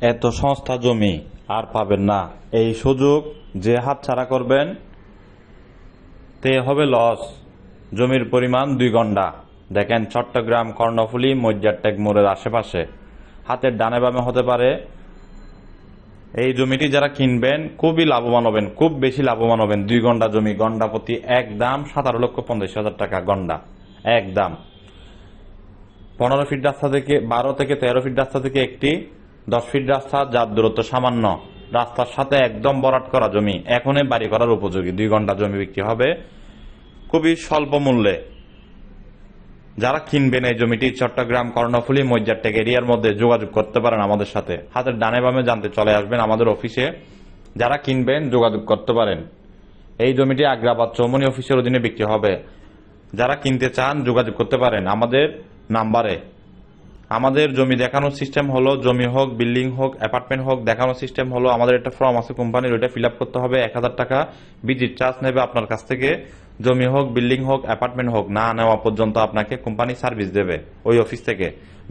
এত সংস্থা জমি আর পাবেন না। এই সুযোগ যে হাত ছাড়া করবেন, তে হবে লস। জমির পরিমাণ দুই গন্ডা। দেখেন চট্টগ্রাম কর্ণফুলী মজ্জারটেক মোড়ের আশেপাশে। হাতের ডানে বামে হতে পারে। এই জমিটি যারা কিনবেন, খুবই লাভবান হবেন, খুব বেশি লাভবান হবেন। দুই গন্ডা জমি, গন্ডা প্রতি এক দাম সাতারো লক্ষ পঞ্চাশ হাজার টাকা গন্ডা। এক দাম। পনেরো ফিট রাস্তা থেকে, বারো থেকে তেরো ফিট রাস্তা থেকে একটি দশ ফিট রাস্তা, যার দূরত্ব সামান্য। রাস্তার সাথে একদম বরাট করা জমি, এখনই বাড়ি করার উপযোগী। দুই ঘণ্টা জমি বিক্রি হবে খুবই স্বল্প মূল্যে। যারা কিনবেন এই জমিটি, চট্টগ্রাম, কর্ণফুলী মজ্জারটেক এরিয়ার মধ্যে যোগাযোগ করতে পারেন আমাদের সাথে। হাতের ডানে বামে জানতে চলে আসবেন আমাদের অফিসে। যারা কিনবেন, যোগাযোগ করতে পারেন। এই জমিটি আগ্রাবাদ চৌমনি অফিসের অধীনে বিক্রি হবে। যারা কিনতে চান, যোগাযোগ করতে পারেন আমাদের নাম্বারে। আমাদের জমি দেখানোর সিস্টেম হলো জমি হোক বিল্ডিং হোক অ্যাপার্টমেন্ট হোক, দেখানোর সিস্টেম হলো আমাদের একটা ফর্ম আছে কোম্পানির ওইটা ফিল করতে হবে, এক হাজার টাকা ভিজিট চার্জ নেবে আপনার কাছ থেকে। জমি হোক বিল্ডিং হোক অ্যাপার্টমেন্ট হোক, না নেওয়া পর্যন্ত আপনাকে কোম্পানি সার্ভিস দেবে ওই অফিস থেকে।